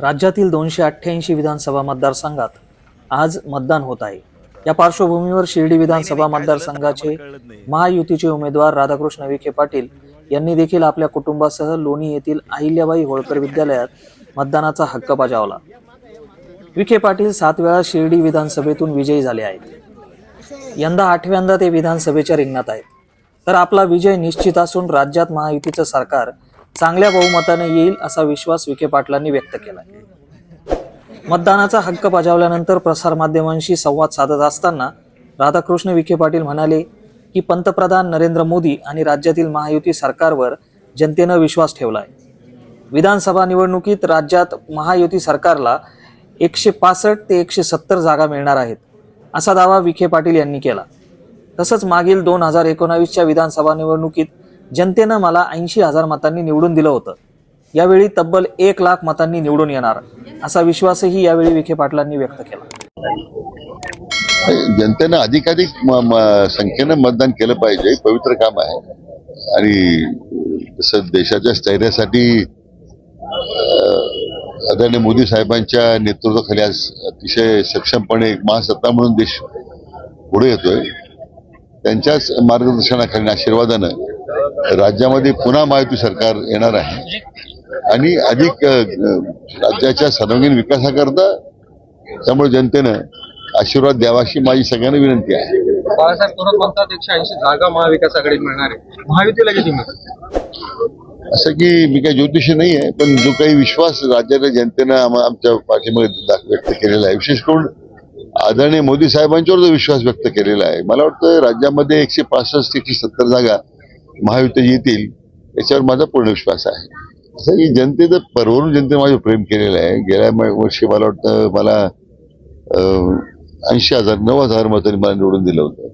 राज्यातील दोनशे अठ्ठ्याऐंशी विधानसभा मतदारसंघात आज मतदान होत आहे. या पार्श्वभूमीवर शिर्डी विधानसभा मतदारसंघाचे महायुतीचे उमेदवार राधाकृष्ण विखे पाटील यांनी देखील आपल्या कुटुंबासह लोणी येथील अहिल्याबाई होळकर विद्यालयात मतदानाचा हक्क बजावला. विखे पाटील सात वेळा शिर्डी विधानसभेतून विजयी झाले आहेत. यंदा आठव्यांदा ते विधानसभेच्या रिंगणात आहेत. तर आपला विजय निश्चित असून राज्यात महायुतीचं सरकार चांगल्या बहुमताने येईल असा विश्वास विखे पाटलांनी व्यक्त केला. मतदानाचा हक्क बजावल्यानंतर प्रसारमाध्यमांशी संवाद साधत असताना राधाकृष्ण विखे पाटील म्हणाले की पंतप्रधान नरेंद्र मोदी आणि राज्यातील महायुती सरकारवर जनतेनं विश्वास ठेवला आहे विधानसभा निवडणुकीत राज्यात महायुती सरकारला एकशे पासष्ट ते एकशे सत्तर जागा मिळणार आहेत असा दावा विखे पाटील यांनी केला. तसंच मागील दोन हजार एकोणावीसच्या विधानसभा निवडणुकीत जनतेनं मला ऐंशी हजार मतांनी निवडून दिलं होतं. यावेळी तब्बल एक लाख मतांनी निवडून येणार. असा विश्वासही यावेळी विखे पाटलांनी व्यक्त केला. जनतेनं अधिकाधिक म- संख्येनं मतदान केलं पाहिजे. पवित्र काम आहे. आणि तसं देशाच्या स्थैर्यासाठी आदरणीय मोदी साहेबांच्या नेतृत्वाखाली आज अतिशय सक्षमपणे एक महासत्ता म्हणून देश पुढे येतोय. त्यांच्याच मार्गदर्शनाखाली आशीर्वादानं राज्यामध्ये पुन्हा महायुती सरकार येणार आहे. आणि अधिक राज्याच्या सर्वांगीण विकासाकरता त्यामुळे जनतेनं आशीर्वाद द्यावा अशी माझी सगळ्यांना विनंती आहे. बाळासाहेब थोरात म्हणतात एकशे ऐंशी जागा महाविकास आघाडीत मिळणार आहे महायुतीला किती मिळतात असं की मी काही ज्योतिषी नाही आहे पण जो काही विश्वास राज्याच्या जनतेनं आम- आमच्या पाठीमध्ये व्यक्त केलेला आहे. विशेष करून आदरणीय मोदी साहेबांच्यावर जो विश्वास व्यक्त केलेला आहे मला वाटतं राज्यामध्ये एकशे पासष्ट एकशे सत्तर जागा महायुती येतील याच्यावर माझा पूर्ण विश्वास आहे. असं की जनतेचं परवरून जनतेनं माझं प्रेम केलेलं आहे. गेल्या वर्षी मला वाटतं मला ऐंशी हजार नऊ हजार मतांनी मला निवडून दिलं होतं.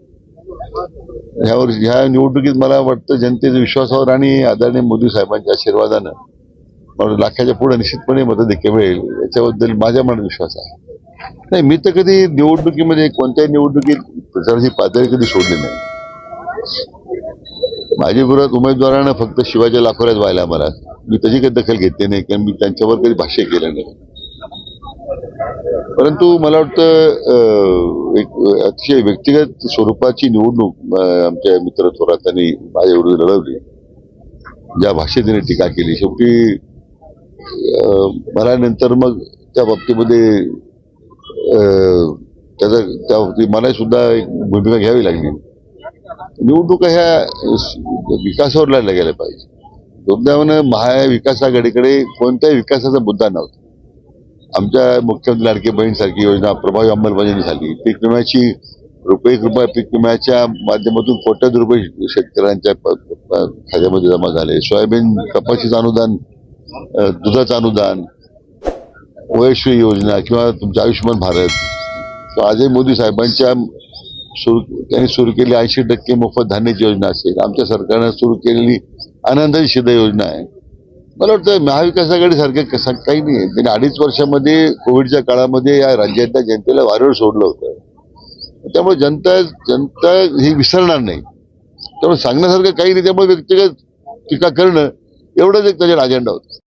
ह्या वर्षी ह्या निवडणुकीत मला वाटतं जनतेच्या विश्वासावर आणि आदरणीय मोदी साहेबांच्या आशीर्वादानं मला लाखाच्या पुढे निश्चितपणे मतदेखील मिळेल. याच्याबद्दल माझ्या मनात विश्वास आहे. नाही मी तर कधी निवडणुकीमध्ये कोणत्याही निवडणुकीत प्रचाराची पातळी कधी सोडली नाही. माझ्या विरोधात उमेदवारांना फक्त शिवाजी लाखोऱ्यात व्हायला मला. मी त्याची काही दखल घेतली नाही कारण मी त्यांच्यावर कधी भाष्य केलं नाही. परंतु मला वाटतं एक अतिशय व्यक्तिगत स्वरूपाची निवडणूक आमच्या मित्र थोरातांनी माझ्या विरुद्ध लढवली. ज्या भाषेत टीका केली. शेवटी मला नंतर मग त्या बाबतीमध्ये त्याचा त्या बाबतीत मला सुद्धा एक भूमिका घ्यावी लागली. निवडणूक ह्या विकासावर लढल्या गेल्या पाहिजे. दुर्दैवानं महाविकास आघाडीकडे कोणत्याही विकासाचा मुद्दा नव्हता. आमच्या मुख्यमंत्री लाडके बहीण सारखी योजना प्रभावी अंमलबजावणी झाली पीक विम्याची रुपये रुपये पीक विम्याच्या माध्यमातून कोट्यात रुपये शेतकऱ्यांच्या प- प- खात्यामध्ये जमा झाले. सोयाबीन कपाशीचं अनुदान दुधाचं अनुदान वयश्री योजना किंवा तुमचं आयुष्यमान भारत. किंवा आजही मोदी साहेबांच्या सुरू त्यांनी सुरू केली ऐंशी टक्के मोफत धान्याची योजना असेल. आमच्या सरकारनं सुरू केलेली आनंदाची शिधा योजना आहे. मला वाटतं महाविकास आघाडी सारखं कसं काही नाही त्यांनी अडीच वर्षामध्ये कोविडच्या काळामध्ये या राज्यातल्या जनतेला वारंवार सोडलं होतं. त्यामुळे जनता जनता ही विसरणार नाही. त्यामुळे सांगण्यासारखं काही नाही. त्यामुळे व्यक्तिगत टीका करणं एवढंच एक त्याच्यात अजेंडा होता.